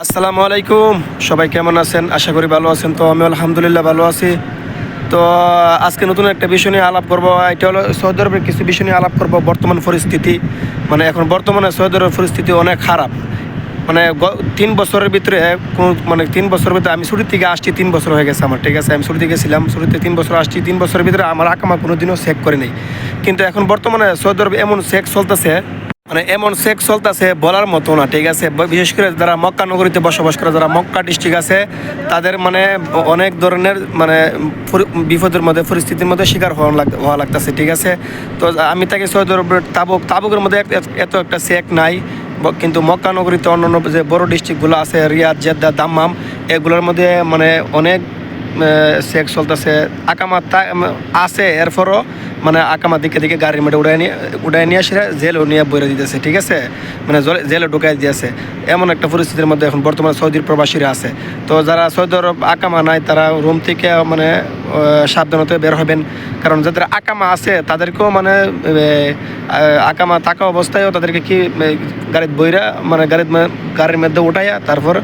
আসসালামু আলাইকুম। সবাই কেমন আছেন? আশা করি ভালো আছেন। তো আমি আলহামদুলিল্লাহ ভালো আছি। তো, আজকে নতুন একটা বিষয় নিয়ে আলাপ করব। এটা হলো সৌদি আরবের কিছু বিষয় নিয়ে আলাপ করব, বর্তমান পরিস্থিতি। মানে এখন বর্তমানে সৌদি আরবের পরিস্থিতি অনেক খারাপ। মানে তিন বছরের ভিতরে কোনো মানে তিন বছরের ভিতরে আমি ছুটির থেকে আসছি, তিন বছর হয়ে গেছে আমার, ঠিক আছে? আমি ছুটি থেকে ছিলাম ছুটিতে তিন বছর আসছি, তিন বছরের ভিতরে আমার আকামা কোনোদিনও চেক করে নেই। কিন্তু এখন বর্তমানে সৌদি আরবে এমন চেক চলতেছে মানে এমন সেক্স চলতেছে বলার মতো না, ঠিক আছে? বিশেষ করে যারা মক্কা নগরীতে বসবাস করে, যারা মক্কা ডিস্ট্রিক্ট আছে, তাদের মানে অনেক ধরনের মানে বিপদের মধ্যে, পরিস্থিতির মধ্যে শিকার হওয়া লাগ, হওয়া লাগতেছে, ঠিক আছে? তো আমি তাকে সৌদি আরবের তাবুক, তাবুকের মধ্যে এত একটা সেক নাই কিন্তু মক্কা নগরীতে অন্যান্য যে বড় ডিস্ট্রিক্টগুলো আছে, রিয়াদ, জেদ্দা, দাম্মাম, এগুলোর মধ্যে মানে অনেক সেক্স চলতেছে। আকামা তা- আছে, এরপরও মানে আকামা দিকে দিকে গাড়ির মধ্যে উড়াই নিয়ে উড়াই নিয়ে আসে, জেলও নিয়ে বইরে দিতেছে, ঠিক আছে? মানে জলে- ঢুকাই দিয়েছে। এমন একটা পরিস্থিতির মধ্যে এখন বর্তমানে সৌদির প্রবাসীরা আছে। তো যারা সৌদি আরব আকামা নাই, তারা রুম থেকে মানে সাবধানতা বের হবেন। কারণ যাদের আকামা আছে, তাদেরকেও মানে আকামা থাকা অবস্থায়ও তাদেরকে কি গাড়ির বইরা মানে গাড়ির গাড়ির মধ্যে উঠাইয়া তারপর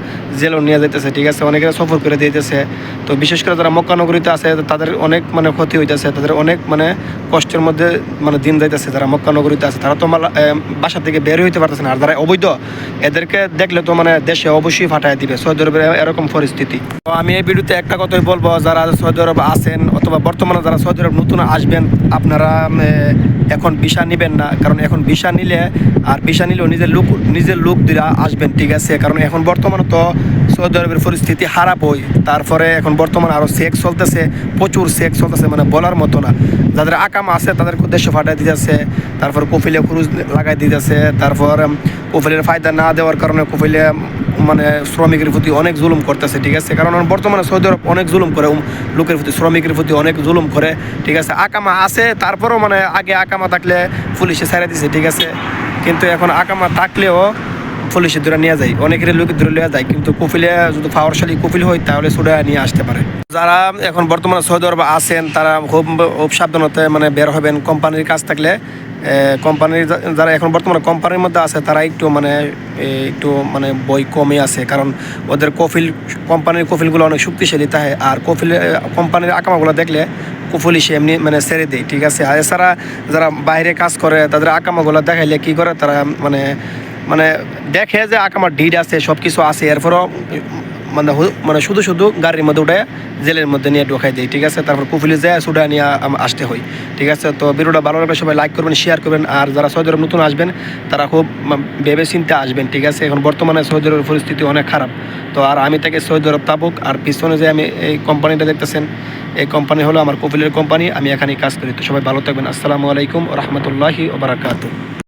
জেলও নিয়ে যাইতেছে, ঠিক আছে? অনেকে সফর করে দিতেছে। তো বিশেষ করে যারা মক্কা নগরীতে আছে, তাদের অনেক মানে ক্ষতি হইতেছে, তাদের অনেক মানে কষ্টের মধ্যে মানে দিন যাইতেছে যারা মক্কা নগরীতে আছে। তারা তো বাসা থেকে বের হইতে পারতেছে না। আর যারা অবৈধ, এদেরকে দেখলে তো মানে দেশে অবশ্যই ফাটাই দিবে, সৌদি আরবের এরকম পরিস্থিতি। তো আমি এই ভিডিওতে একটা কথাই বলব, যারা সৌদি আরব আছেন অথবা বর্তমানে যারা সৌদি আরব নতুন আসবেন, আপনারা এখন ভিসা নেবেন না। কারণ এখন ভিসা নিলে আর ভিসা নিলেও নিজের লোক নিজের লোক দিয়ে আসবেন, ঠিক আছে? কারণ এখন বর্তমানে তো সৌদি আরবের পরিস্থিতি খারাপ হই তারপরে এখন বর্তমানে আরও সেক্স চলতেছে, প্রচুর সেক্স চলতেছে মানে বলার মতো না। যাদের আকাম আছে, তাদের উদ্দেশ্য ফাটাই দিতেছে। তারপর কফিলে খুরুজ লাগাই দিতেছে। তারপর কফিলের ফায়দা না দেওয়ার কারণে কফিলে মানে শ্রমিকের প্রতি অনেক জুলুম করতেছে, ঠিক আছে? কারণ বর্তমানে সৌদি আরব অনেক জুলুম করে লোকের প্রতি, শ্রমিকের প্রতি অনেক জুলুম করে, ঠিক আছে? আকামা আছে, তারপরও মানে আগে আকামা থাকলে পুলিশে ছেড়ে দিছে, ঠিক আছে? কিন্তু এখন আকামা থাকলেও পুলিশে ধরে নিয়ে যায় অনেকের লোকে ধরে নিয়ে যায়, কিন্তু কপিলে যদি পাওয়ারশালী কপিল হয়, তাহলে ছুটে নিয়ে আসতে পারে। যারা এখন বর্তমানে সৌদি আরব আছেন, তারা খুব খুব সাবধানতে মানে বের হবেন, কোম্পানির কাজ থাকলে কোম্পানির যারা এখন বর্তমানে কোম্পানির মধ্যে আছে, তারা একটু মানে একটু মানে বই কমে আছে। কারণ ওদের কফিল, কোম্পানির কফিলগুলো অনেক শক্তিশালী থাকে আর কফিল কোম্পানির আকামাগুলো দেখলে কুফলি সে এমনি মানে ছেড়ে দেয়, ঠিক আছে? আর এছাড়া যারা বাইরে কাজ করে, তাদের আকামাগুলো দেখাইলে কী করে? তারা মানে মানে দেখে যে আকামার ডিড আছে সব কিছু আছে। এরপরও মানে মানে শুধু শুধু গাড়ির মধ্যে উঠে জেলের মধ্যে নিয়ে ঢোকাই দিই ঠিক আছে? তারপর কুফিলে যায় সুডা নিয়ে আসতে হয়, ঠিক আছে? তো ভিডিওটা ভালো লাগলে সবাই লাইক করবেন শেয়ার করবেন, আর যারা সৌদি নতুন আসবেন, তারা খুব ভেবে চিন্তে আসবেন, ঠিক আছে? এখন বর্তমানে সৌদি আরবের পরিস্থিতি অনেক খারাপ। তো আর আমি তাকে সৌদি আরব তাবুক, আর পিছনে যে আমি এই কোম্পানিটা দেখতেছেন, এই কোম্পানি হলো আমার কপিলের কোম্পানি আমি এখানেই কাজ করি। তো সবাই ভালো থাকবেন। আসসালামু আলাইকুম রহমতুল্লাহি ওবরাকাতু